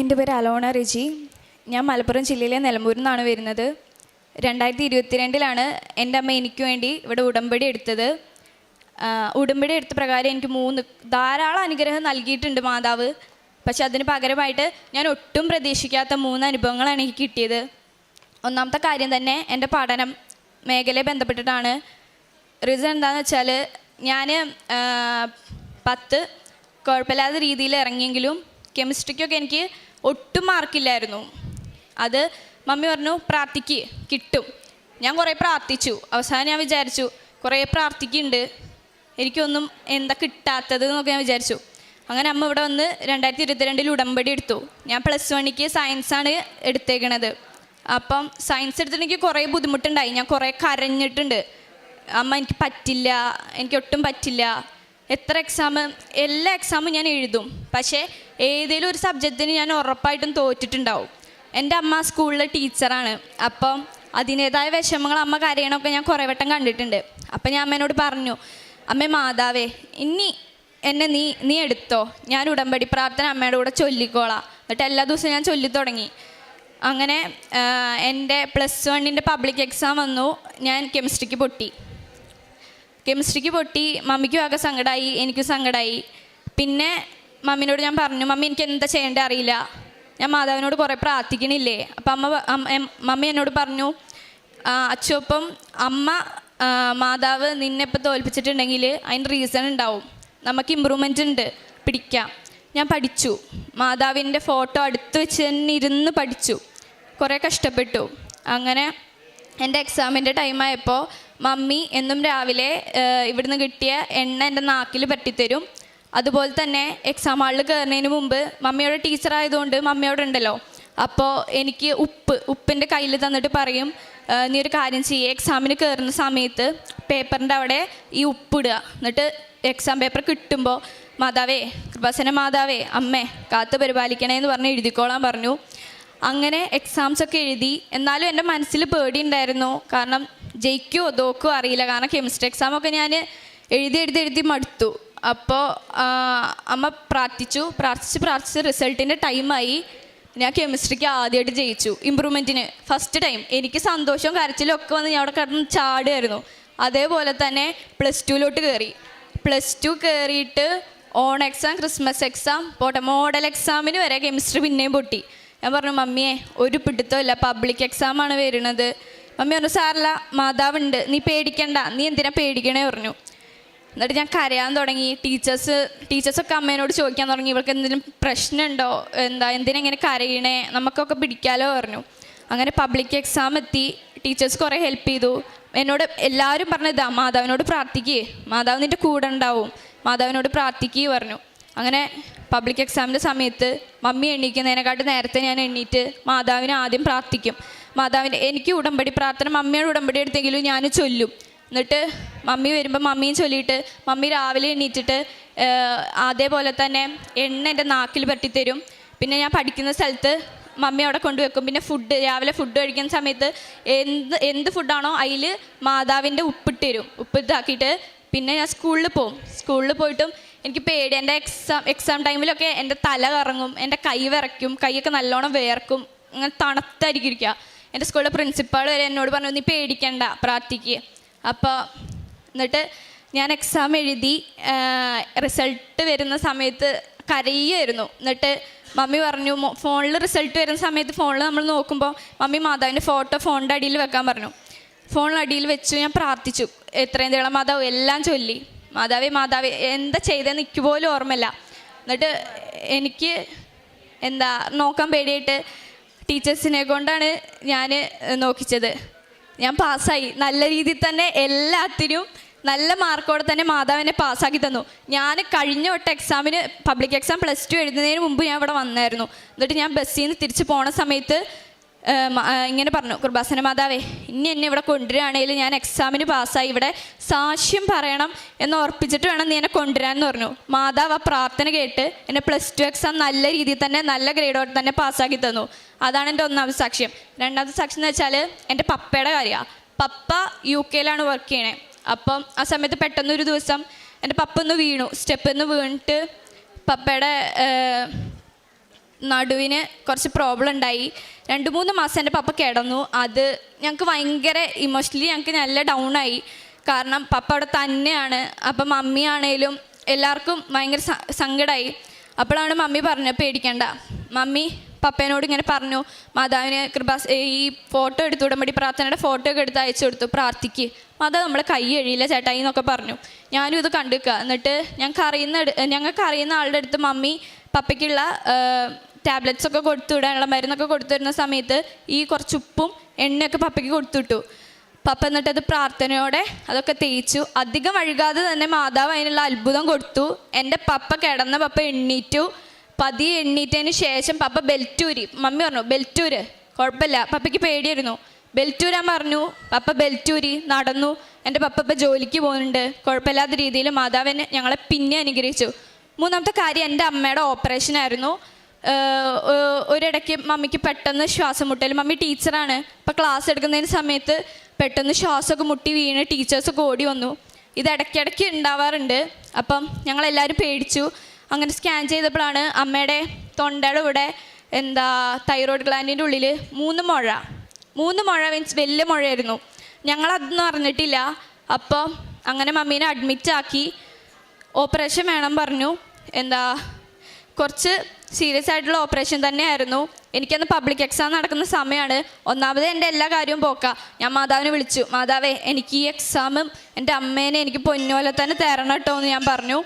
എന്റെ പേര് അലോണ റിജി. ഞാൻ മലപ്പുറം ജില്ലയിലെ നിലമ്പൂരിൽ നിന്നാണ് വരുന്നത്. രണ്ടായിരത്തി ഇരുപത്തിരണ്ടിലാണ് എന്റെ അമ്മ എനിക്ക് വേണ്ടി ഇവിടെ ഉടമ്പടി എടുത്തത്. ഉടമ്പടി എടുത്ത പ്രകാരം എനിക്ക് മൂന്ന് ധാരാളം അനുഗ്രഹം നൽകിയിട്ടുണ്ട് മാതാവ്. പക്ഷെ അതിന് പകരമായിട്ട് ഞാൻ ഒട്ടും പ്രതീക്ഷിക്കാത്ത മൂന്ന് അനുഭവങ്ങളാണ് എനിക്ക് കിട്ടിയത്. ഒന്നാമത്തെ കാര്യം തന്നെ എന്റെ പഠനം മേഖലയെ ബന്ധപ്പെട്ടിട്ടാണ്. റീസൺ എന്താണെന്ന് വെച്ചാൽ ഞാൻ പത്ത് കുഴപ്പമില്ലാത്ത രീതിയിൽ ഇറങ്ങിയെങ്കിലും കെമിസ്ട്രിക്കൊക്കെ എനിക്ക് ഒട്ടും മാർക്കില്ലായിരുന്നു. അത് മമ്മി പറഞ്ഞു പ്രാർത്ഥിക്ക് കിട്ടും. ഞാൻ കുറേ പ്രാർത്ഥിച്ചു. അവസാനം ഞാൻ വിചാരിച്ചു കുറേ പ്രാർത്ഥിക്കുന്നുണ്ട്. എനിക്കൊന്നും എന്താ കിട്ടാത്തത് എന്നൊക്കെ ഞാൻ വിചാരിച്ചു. അങ്ങനെ അമ്മ ഇവിടെ വന്ന് രണ്ടായിരത്തി ഇരുപത്തിരണ്ടിൽ ഉടമ്പടി എടുത്തു. ഞാൻ പ്ലസ് വണ്ണിക്ക് സയൻസാണ് എടുത്തേക്കണത്. അപ്പം സയൻസ് എടുത്തിട്ട് എനിക്ക് കുറേ ബുദ്ധിമുട്ടുണ്ടായി. ഞാൻ കുറേ കരഞ്ഞിട്ടുണ്ട്. അമ്മ എനിക്ക് പറ്റില്ല. എനിക്ക് ഒട്ടും പറ്റില്ല. എത്ര എക്സാം എല്ലാ എക്സാമും ഞാൻ എഴുതും. പക്ഷേ ഏതെങ്കിലും ഒരു സബ്ജക്റ്റിന് ഞാൻ ഉറപ്പായിട്ടും തോറ്റിട്ടുണ്ടാവും. എന്റെ അമ്മ സ്കൂളിലെ ടീച്ചറാണ്. അപ്പം അതിന്റേതായ വിഷമങ്ങൾ അമ്മ കരയണമൊക്കെ ഞാൻ കുറേ വട്ടം കണ്ടിട്ടുണ്ട്. അപ്പം ഞാൻ അമ്മേനോട് പറഞ്ഞു അമ്മേ മാതാവേ ഇനി എന്നെ നീ നീ എടുത്തോ? ഞാൻ ഉടമ്പടി പ്രാർത്ഥന അമ്മയുടെ കൂടെ ചൊല്ലിക്കോളാം. എന്നിട്ട് എല്ലാ ദിവസവും ഞാൻ ചൊല്ലി തുടങ്ങി. അങ്ങനെ എന്റെ പ്ലസ് വണ്ണിന്റെ പബ്ലിക് എക്സാം വന്നു. ഞാൻ കെമിസ്ട്രിക്ക് പൊട്ടി. കെമിസ്ട്രിക്ക് പൊട്ടി മമ്മിക്കും ആകെ സങ്കടമായി എനിക്കും സങ്കടമായി പിന്നെ മമ്മിനോട് ഞാൻ പറഞ്ഞു മമ്മി എനിക്ക് എന്താ ചെയ്യേണ്ടത് അറിയില്ല. ഞാൻ മാതാവിനോട് കുറേ പ്രാർത്ഥിക്കണില്ലേ. അപ്പം അമ്മ മമ്മി എന്നോട് പറഞ്ഞു അച്ഛപ്പം അമ്മ മാതാവ് നിന്നെ ഇപ്പം തോൽപ്പിച്ചിട്ടുണ്ടെങ്കിൽ അതിന് റീസൺ ഉണ്ടാവും. നമുക്ക് ഇമ്പ്രൂവ്മെന്റ് ഉണ്ട്. പിടിക്കാം. ഞാൻ പഠിച്ചു. മാതാവിന്റെ ഫോട്ടോ അടുത്ത് വെച്ച് തന്നെ ഇരുന്ന് പഠിച്ചു. കുറേ കഷ്ടപ്പെട്ടു. അങ്ങനെ എന്റെ എക്സാമിന്റെ ടൈമായപ്പോൾ മമ്മി എന്നും രാവിലെ ഇവിടുന്ന് കിട്ടിയ എണ്ണ എന്റെ നാക്കിൽ പറ്റിത്തരും. അതുപോലെ തന്നെ എക്സാം ഹാളിൽ കയറുന്നതിന് മുമ്പ് മമ്മിയുടെ ടീച്ചർ ആയതുകൊണ്ട് മമ്മിയോട് ഉണ്ടല്ലോ. അപ്പോൾ എനിക്ക് ഉപ്പ് ഉപ്പിന്റെ കയ്യിൽ തന്നിട്ട് പറയും നീ ഒരു കാര്യം ചെയ്യുക എക്സാമിന് കയറുന്ന സമയത്ത് പേപ്പറിന്റെ അവിടെ ഈ ഉപ്പിടുക എന്നിട്ട് എക്സാം പേപ്പർ കിട്ടുമ്പോൾ മാതാവേ കൃപാസന മാതാവേ അമ്മേ കാത്ത് പരിപാലിക്കണേ എന്ന് പറഞ്ഞ് എഴുതിക്കോളാൻ പറഞ്ഞു. അങ്ങനെ എക്സാംസ് ഒക്കെ എഴുതി. എന്നാലും എന്റെ മനസ്സിൽ പേടി ഉണ്ടായിരുന്നു. കാരണം ജയിക്കുമോ തോക്കുമോ അറിയില്ല. കാരണം കെമിസ്ട്രി എക്സാമൊക്കെ ഞാൻ എഴുതി എഴുതി എഴുതി മടുത്തു. അപ്പോൾ അമ്മ പ്രാർത്ഥിച്ചു. പ്രാർത്ഥിച്ച് പ്രാർത്ഥിച്ച് റിസൾട്ടിന്റെ ടൈമായി ഞാൻ കെമിസ്ട്രിക്ക് ആദ്യമായിട്ട് ജയിച്ചു. ഇമ്പ്രൂവ്മെന്റിന് ഫസ്റ്റ് ടൈം എനിക്ക് സന്തോഷവും കരച്ചിലും ഒക്കെ വന്ന് ഞാൻ അവിടെ കിടന്ന് ചാടുമായിരുന്നു അതേപോലെ തന്നെ പ്ലസ് ടുവിലോട്ട് കയറി പ്ലസ് ടു കയറിയിട്ട് ഓൺ എക്സാം ക്രിസ്മസ് എക്സാം പോട്ടെ മോഡൽ എക്സാമിന് വരെ കെമിസ്ട്രി പിന്നെയും പൊട്ടി. ഞാൻ പറഞ്ഞു മമ്മിയെ ഒരു പിടുത്തമില്ല പബ്ലിക് എക്സാമാണ് വരുന്നത്. മമ്മി പറഞ്ഞു സാറില്ല മാതാവുണ്ട്. നീ പേടിക്കണ്ട. നീ എന്തിനാ പേടിക്കണേ? പറഞ്ഞു. എന്നിട്ട് ഞാൻ കരയാൻ തുടങ്ങി. ടീച്ചേഴ്സ് ടീച്ചേഴ്സൊക്കെ അമ്മേനോട് ചോദിക്കാൻ തുടങ്ങി. ഇവൾക്ക് എന്തെങ്കിലും പ്രശ്നമുണ്ടോ? എന്താ എന്തിനാ ഇങ്ങനെ കരയണേ? നമുക്കൊക്കെ പിടിക്കാലോ? പറഞ്ഞു. അങ്ങനെ പബ്ലിക് എക്സാം എത്തി. ടീച്ചേഴ്സ് കുറേ ഹെൽപ്പ് ചെയ്തു. എന്നോട് എല്ലാവരും പറഞ്ഞതാ മാതാവിനോട് പ്രാർത്ഥിക്കേ. മാതാവ് നിന്റെ കൂടെ ഉണ്ടാവും. മാതാവിനോട് പ്രാർത്ഥിക്കുക പറഞ്ഞു. അങ്ങനെ പബ്ലിക് എക്സാമിന്റെ സമയത്ത് മമ്മി എണ്ണീക്കുന്നതിനെക്കാട്ടും നേരത്തെ ഞാൻ എണ്ണീറ്റ് മാതാവിനെ ആദ്യം പ്രാർത്ഥിക്കും. മാതാവിന്റെ എനിക്ക് ഉടമ്പടി പ്രാർത്ഥന മമ്മിയുടെ ഉടമ്പടി എടുത്തെങ്കിലും ഞാൻ ചൊല്ലും. എന്നിട്ട് മമ്മി വരുമ്പോൾ മമ്മിയും ചൊല്ലിയിട്ട് മമ്മി രാവിലെ എണീറ്റിട്ട് അതേപോലെ തന്നെ എണ്ണ എന്റെ നാക്കിൽ പറ്റിത്തരും. പിന്നെ ഞാൻ പഠിക്കുന്ന സ്ഥലത്ത് മമ്മി അവിടെ കൊണ്ടുവെക്കും. പിന്നെ ഫുഡ് രാവിലെ ഫുഡ് കഴിക്കുന്ന സമയത്ത് എന്ത് എന്ത് ഫുഡാണോ അതിൽ മാതാവിന്റെ ഉപ്പിട്ട് തരും ഉപ്പ് ഇതാക്കിയിട്ട് പിന്നെ ഞാൻ സ്കൂളിൽ പോകും സ്കൂളിൽ പോയിട്ടും എനിക്ക് പേടി. എന്റെ എക്സാം എക്സാം ടൈമിലൊക്കെ എന്റെ തല കറങ്ങും എന്റെ കൈ വിറയ്ക്കും കൈയൊക്കെ നല്ലോണം വേർക്കും അങ്ങനെ തണുത്തായിരിക്കും ഇരിക്കുക. എന്റെ സ്കൂളിലെ പ്രിൻസിപ്പാൾ വരെ എന്നോട് പറഞ്ഞു നീ പേടിക്കണ്ട പ്രാർത്ഥിക്കുക അപ്പോൾ എന്നിട്ട് ഞാൻ എക്സാം എഴുതി റിസൾട്ട് വരുന്ന സമയത്ത് കരയുമായിരുന്നു എന്നിട്ട് മമ്മി പറഞ്ഞു ഫോണിൽ റിസൾട്ട് വരുന്ന സമയത്ത് ഫോണിൽ നമ്മൾ നോക്കുമ്പോൾ മമ്മി മാതാവിന്റെ ഫോട്ടോ ഫോണിന്റെ അടിയിൽ വെക്കാൻ പറഞ്ഞു. ഫോണിൽ അടിയിൽ വെച്ചു ഞാൻ പ്രാർത്ഥിച്ചു. എത്രയും തേളം മാതാവ് എല്ലാം ചൊല്ലി. മാതാവേ മാതാവേ എന്താ ചെയ്തതെന്ന് എനിക്ക് പോലും ഓർമ്മയില്ല. എന്നിട്ട് എനിക്ക് എന്താ നോക്കാൻ പേടിയായിട്ട് ടീച്ചേഴ്സിനെ കൊണ്ടാണ് ഞാൻ നോക്കിച്ചത്. ഞാൻ പാസ്സായി. നല്ല രീതിയിൽ തന്നെ എല്ലാത്തിനും നല്ല മാർക്കോടെ തന്നെ മാതാവിനെ പാസ്സാക്കി തന്നു. ഞാൻ കഴിഞ്ഞ വട്ട എക്സാമിന് പബ്ലിക് എക്സാം പ്ലസ് ടു എഴുതുന്നതിന് മുമ്പ് ഞാൻ ഇവിടെ വന്നായിരുന്നു. എന്നിട്ട് ഞാൻ ബസ്സിൽ നിന്ന് തിരിച്ച് പോണ സമയത്ത് ഇങ്ങനെ പറഞ്ഞു കൃപാസന മാതാവേ ഇനി എന്നെ ഇവിടെ കൊണ്ടുവരികയാണെങ്കിൽ ഞാൻ എക്സാമിന് പാസ്സായി ഇവിടെ സാക്ഷ്യം പറയണം എന്ന് ഉറപ്പിച്ചിട്ട് വേണം നീ എന്നെ കൊണ്ടുവരാമെന്ന് പറഞ്ഞു. മാതാവ് ആ പ്രാർത്ഥന കേട്ട് എന്നെ പ്ലസ് ടു എക്സാം നല്ല രീതിയിൽ തന്നെ നല്ല ഗ്രേഡോടെ തന്നെ പാസ്സാക്കി തന്നു. അതാണ് എന്റെ ഒന്നാമത്തെ സാക്ഷ്യം. രണ്ടാമത്തെ സാക്ഷ്യം എന്ന് വെച്ചാൽ എന്റെ പപ്പയുടെ കാര്യമാണ് പപ്പ യു കെയിലാണ് വർക്ക് ചെയ്യണേ. അപ്പം ആ സമയത്ത് പെട്ടെന്നൊരു ദിവസം എന്റെ പപ്പ ഒന്ന് വീണു. സ്റ്റെപ്പ് ഒന്ന് വീണിട്ട് പപ്പയുടെ നടുവിന് കുറച്ച് പ്രോബ്ലം ഉണ്ടായി. രണ്ട് മൂന്ന് മാസം എന്റെ പപ്പ കിടന്നു. അത് ഞങ്ങൾക്ക് ഭയങ്കര ഇമോഷണലി ഞങ്ങൾക്ക് നല്ല ഡൗൺ ആയി. കാരണം പപ്പ അവിടെ തന്നെയാണ്. അപ്പം മമ്മി ആണേലും എല്ലാവർക്കും ഭയങ്കര സങ്കടമായി അപ്പോഴാണ് മമ്മി പറഞ്ഞത് പേടിക്കണ്ട. മമ്മി പപ്പേനോട് ഇങ്ങനെ പറഞ്ഞു മാതാവിന് കൃപാസ് ഈ ഫോട്ടോ എടുത്തു ഉടമ്പടി പ്രാർത്ഥനയുടെ ഫോട്ടോ ഒക്കെ എടുത്ത് അയച്ചു കൊടുത്തു പ്രാർത്ഥിക്ക്. മാതാവ് നമ്മളെ കൈ എഴിയില്ല ചേട്ടായി എന്നൊക്കെ പറഞ്ഞു. ഞാനും ഇത് കണ്ടുക്കുക എന്നിട്ട് ഞങ്ങൾക്ക് അറിയുന്ന ഞങ്ങൾക്ക് അറിയുന്ന ആളുടെ അടുത്ത് മമ്മി പപ്പയ്ക്കുള്ള ടാബ്ലറ്റ്സ് ഒക്കെ കൊടുത്തു വിടാനുള്ള മരുന്നൊക്കെ കൊടുത്തു വരുന്ന സമയത്ത് ഈ കുറച്ച് ഉപ്പും എണ്ണയൊക്കെ പപ്പയ്ക്ക് കൊടുത്തുവിട്ടു. പപ്പ എന്നിട്ട് അത് പ്രാർത്ഥനയോടെ അതൊക്കെ തേച്ചു. അധികം അഴുകാതെ തന്നെ മാതാവ് അതിനുള്ള അത്ഭുതം കൊടുത്തു. എന്റെ പപ്പ കിടന്ന പപ്പ എണ്ണീറ്റു. പതിയെ എണ്ണീറ്റതിന് ശേഷം പപ്പ ബെൽറ്റൂരി. മമ്മി പറഞ്ഞു ബെൽറ്റൂര്. കുഴപ്പമില്ല. പപ്പയ്ക്ക് പേടിയായിരുന്നു. ബെൽറ്റൂരാൻ പറഞ്ഞു. പപ്പ ബെൽറ്റൂരി നടന്നു. എന്റെ പപ്പ ഇപ്പം ജോലിക്ക് പോകുന്നുണ്ട്. കുഴപ്പമില്ലാത്ത രീതിയിൽ മാതാവിനെ ഞങ്ങളെ പിന്നെ അനുഗ്രഹിച്ചു. മൂന്നാമത്തെ കാര്യം എന്റെ അമ്മയുടെ ഓപ്പറേഷൻ ആയിരുന്നു ഒരിടയ്ക്ക് മമ്മിക്ക് പെട്ടെന്ന് ശ്വാസം മുട്ടൽ മമ്മി ടീച്ചറാണ്. ഇപ്പം ക്ലാസ് എടുക്കുന്നതിന് സമയത്ത് പെട്ടെന്ന് ശ്വാസമൊക്കെ മുട്ടി വീണ് ടീച്ചേഴ്സൊക്കെ ഓടി വന്നു. ഇത് ഇടയ്ക്കിടയ്ക്ക് ഉണ്ടാവാറുണ്ട്. അപ്പം ഞങ്ങളെല്ലാവരും പേടിച്ചു. അങ്ങനെ സ്കാൻ ചെയ്തപ്പോഴാണ് അമ്മയുടെ തൊണ്ടയുടെ ഇവിടെ എന്താ തൈറോയ്ഡ് ഗ്ലാൻഡിന്റെ ഉള്ളിൽ മൂന്ന് മുഴ. മൂന്ന് മുഴ മീൻസ് വലിയ മുഴയായിരുന്നു. ഞങ്ങളതൊന്നും അറിഞ്ഞിട്ടില്ല. അപ്പം അങ്ങനെ മമ്മീനെ അഡ്മിറ്റ് ആക്കി. ഓപ്പറേഷൻ വേണം പറഞ്ഞു. എന്താ കുറച്ച് സീരിയസ് ആയിട്ടുള്ള ഓപ്പറേഷൻ തന്നെയായിരുന്നു. എനിക്കന്ന് പബ്ലിക് എക്സാം നടക്കുന്ന സമയമാണ്. ഒന്നാമത് എന്റെ എല്ലാ കാര്യവും പോക്ക. ഞാൻ മാതാവിനെ വിളിച്ചു. മാതാവേ എനിക്ക് ഈ എക്സാമും എന്റെ അമ്മേനെ എനിക്ക് പൊന്നോലെ തന്നെ തരണം കേട്ടോ എന്ന് ഞാൻ പറഞ്ഞു.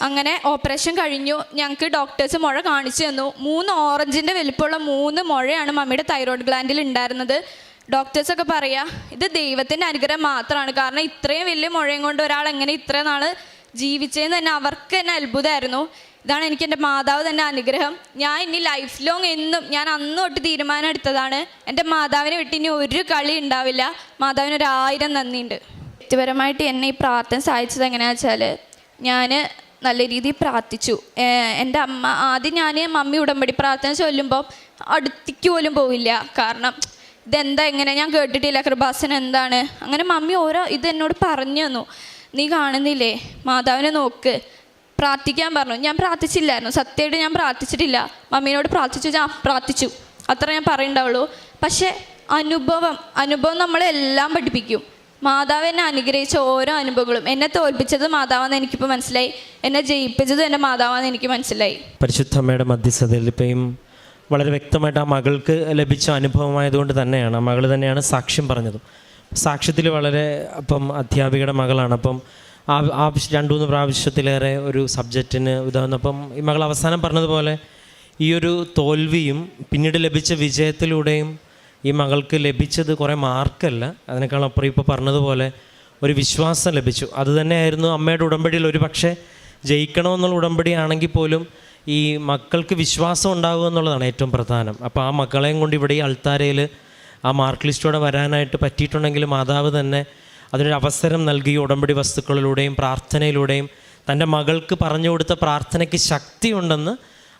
അങ്ങനെ ഓപ്പറേഷൻ കഴിഞ്ഞു. ഞങ്ങൾക്ക് ഡോക്ടേഴ്സ് മുഴ കാണിച്ചു തന്നു. മൂന്ന് ഓറഞ്ചിന്റെ വലിപ്പമുള്ള മൂന്ന് മുഴയാണ് മമ്മിയുടെ തൈറോയ്ഡ് ഗ്ലാൻഡിൽ ഉണ്ടായിരുന്നത്. ഡോക്ടേഴ്സൊക്കെ പറയാ ഇത് ദൈവത്തിന്റെ അനുഗ്രഹം മാത്രമാണ്. കാരണം ഇത്രയും വലിയ മുഴയും കൊണ്ട് ഒരാൾ എങ്ങനെ ഇത്രയും നാൾ ജീവിച്ചതെന്ന് തന്നെ അവർക്ക് തന്നെ അത്ഭുതമായിരുന്നു. ഇതാണ് എനിക്ക് എന്റെ മാതാവ് തന്നെ അനുഗ്രഹം. ഞാൻ ഇനി ലൈഫ് ലോങ് എന്നും ഞാൻ അന്ന് തൊട്ട് തീരുമാനം എടുത്തതാണ്. എന്റെ മാതാവിനെ വിട്ട് ഇനി ഒരു കളി ഉണ്ടാവില്ല. മാതാവിന് ആയിരം നന്ദിയുണ്ട്. വ്യക്തിപരമായിട്ട് എന്നെ ഈ പ്രാർത്ഥന സഹായിച്ചത് എങ്ങനെയാണെന്ന് വെച്ചാൽ ഞാൻ നല്ല രീതിയിൽ പ്രാർത്ഥിച്ചു. എന്റെ അമ്മ ആദ്യം ഞാൻ മമ്മി ഉടമ്പടി പ്രാർത്ഥന ചൊല്ലുമ്പോൾ അടുത്തേക്ക് പോലും പോവില്ല. കാരണം ഇതെന്താ എങ്ങനെ? ഞാൻ കേട്ടിട്ടില്ല. കൃപാസൻ എന്താണ്? അങ്ങനെ മമ്മി ഓരോ ഇത് എന്നോട് പറഞ്ഞു തന്നു. നീ കാണുന്നില്ലേ? മാതാവിനെ നോക്ക്. പ്രാർത്ഥിക്കാൻ പറഞ്ഞു. ഞാൻ പ്രാർത്ഥിച്ചില്ലായിരുന്നു. സത്യമായിട്ട് ഞാൻ പ്രാർത്ഥിച്ചിട്ടില്ല. മമ്മീനോട് പ്രാർത്ഥിച്ചു. ഞാൻ പ്രാർത്ഥിച്ചു. അത്ര ഞാൻ പറയണ്ടാവുള്ളൂ പക്ഷേ അനുഭവം അനുഭവം നമ്മളെല്ലാം പഠിപ്പിക്കും. മാതാവ് എന്നെ അനുഗ്രഹിച്ച ഓരോ അനുഭവങ്ങളും. എന്നെ തോൽപ്പിച്ചത് മാതാവെന്ന് എനിക്കിപ്പോൾ മനസ്സിലായി. എന്നെ ജയിപ്പിച്ചത് എന്റെ മാതാവെന്ന് എനിക്ക് മനസ്സിലായി. പരിശുദ്ധ അമ്മയുടെ മധ്യസ്ഥതയിൽ ഇപ്പം വളരെ വ്യക്തമായിട്ട് ആ മകൾക്ക് ലഭിച്ച അനുഭവമായതുകൊണ്ട് തന്നെയാണ് ആ മകൾ തന്നെയാണ് സാക്ഷ്യം പറഞ്ഞത്. സാക്ഷ്യത്തിൽ വളരെ അപ്പം അധ്യാപികയുടെ മകളാണ്. അപ്പം ആവശ്യം രണ്ടു മൂന്ന് പ്രാവശ്യത്തിലേറെ ഒരു സബ്ജക്റ്റിന് ഇതാകുന്നപ്പം ഈ മകൾ അവസാനം പറഞ്ഞതുപോലെ ഈ ഒരു തോൽവിയും പിന്നീട് ലഭിച്ച വിജയത്തിലൂടെയും ഈ മകൾക്ക് ലഭിച്ചത് കുറേ മാർക്കല്ല. അതിനേക്കാൾ അപ്പുറം ഇപ്പോൾ പറഞ്ഞതുപോലെ ഒരു വിശ്വാസം ലഭിച്ചു. അതുതന്നെയായിരുന്നു അമ്മയുടെ ഉടമ്പടിയിൽ ഒരു പക്ഷേ ജയിക്കണമെന്നുള്ള ഉടമ്പടി ആണെങ്കിൽ പോലും ഈ മക്കൾക്ക് വിശ്വാസം ഉണ്ടാകുക എന്നുള്ളതാണ് ഏറ്റവും പ്രധാനം. അപ്പോൾ ആ മക്കളെയും കൊണ്ട് ഇവിടെ ഈ അൾത്താരയിൽ ആ മാർക്ക് ലിസ്റ്റോടെ വരാനായിട്ട് പറ്റിയിട്ടുണ്ടെങ്കിൽ മാതാവ് തന്നെ അതിനൊരു അവസരം നൽകി ഉടമ്പടി വസ്തുക്കളിലൂടെയും പ്രാർത്ഥനയിലൂടെയും തന്റെ മകൾക്ക് പറഞ്ഞു കൊടുത്ത പ്രാർത്ഥനയ്ക്ക് ശക്തിയുണ്ടെന്ന്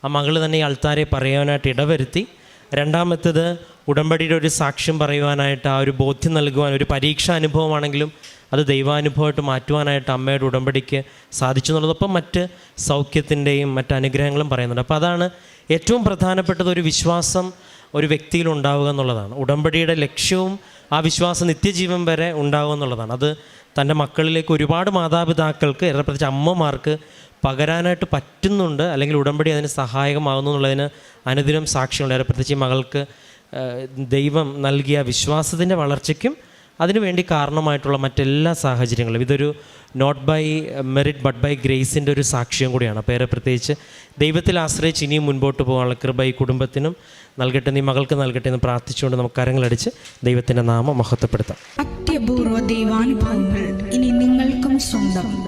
ആ മകൾ തന്നെ ഈ ആൾത്താരെ പറയാനായിട്ട് ഇടവരുത്തി. രണ്ടാമത്തേത് ഉടമ്പടിയുടെ ഒരു സാക്ഷ്യം പറയുവാനായിട്ട് ആ ഒരു ബോധ്യം നൽകുവാൻ ഒരു പരീക്ഷാ അനുഭവമാണെങ്കിലും അത് ദൈവാനുഭവമായിട്ട് മാറ്റുവാനായിട്ട് അമ്മയുടെ ഉടമ്പടിക്ക് സാധിച്ചു എന്നുള്ളതൊപ്പം മറ്റ് സൗഖ്യത്തിന്റെയും മറ്റ് അനുഗ്രഹങ്ങളും പറയുന്നുണ്ട്. അപ്പോൾ അതാണ് ഏറ്റവും പ്രധാനപ്പെട്ടത് ഒരു വിശ്വാസം ഒരു വ്യക്തിയിൽ ഉണ്ടാവുക എന്നുള്ളതാണ്. ഉടമ്പടിയുടെ ലക്ഷ്യവും ആ വിശ്വാസം നിത്യജീവൻ വരെ ഉണ്ടാവുക എന്നുള്ളതാണ്. അത് തന്റെ മക്കളിലേക്ക് ഒരുപാട് മാതാപിതാക്കൾക്ക് പ്രത്യേകിച്ച് അമ്മമാർക്ക് പകരാനായിട്ട് പറ്റുന്നുണ്ട്. അല്ലെങ്കിൽ ഉടമ്പടി അതിന് സഹായകമാകുന്നു എന്നുള്ളതിന് അനുദിനം സാക്ഷിയുണ്ട് പ്രത്യേകിച്ച് മകൾക്ക് ദൈവം നൽകിയ വിശ്വാസത്തിന്റെ വളർച്ചയ്ക്കും അതിനുവേണ്ടി കാരണമായിട്ടുള്ള മറ്റെല്ലാ സാഹചര്യങ്ങളും. ഇതൊരു not by merit but by ഗ്രേസിന്റെ ഒരു സാക്ഷ്യം കൂടിയാണ്. ഏറെ പ്രത്യേകിച്ച് ദൈവത്തിൽ ആശ്രയിച്ച് ഇനിയും മുൻപോട്ട് പോകാനുള്ള കൃപ ഈ കുടുംബത്തിനും നൽകട്ടെ നീ മകൾക്ക് നൽകട്ടെ എന്ന് പ്രാർത്ഥിച്ചുകൊണ്ട് നമുക്ക് കരങ്ങളടിച്ച് ദൈവത്തിന്റെ നാമം മഹത്വപ്പെടുത്താം. അത്യപൂർവ ദൈവാനുഭവങ്ങൾ ഇനി നിങ്ങൾക്കും സ്വന്തം.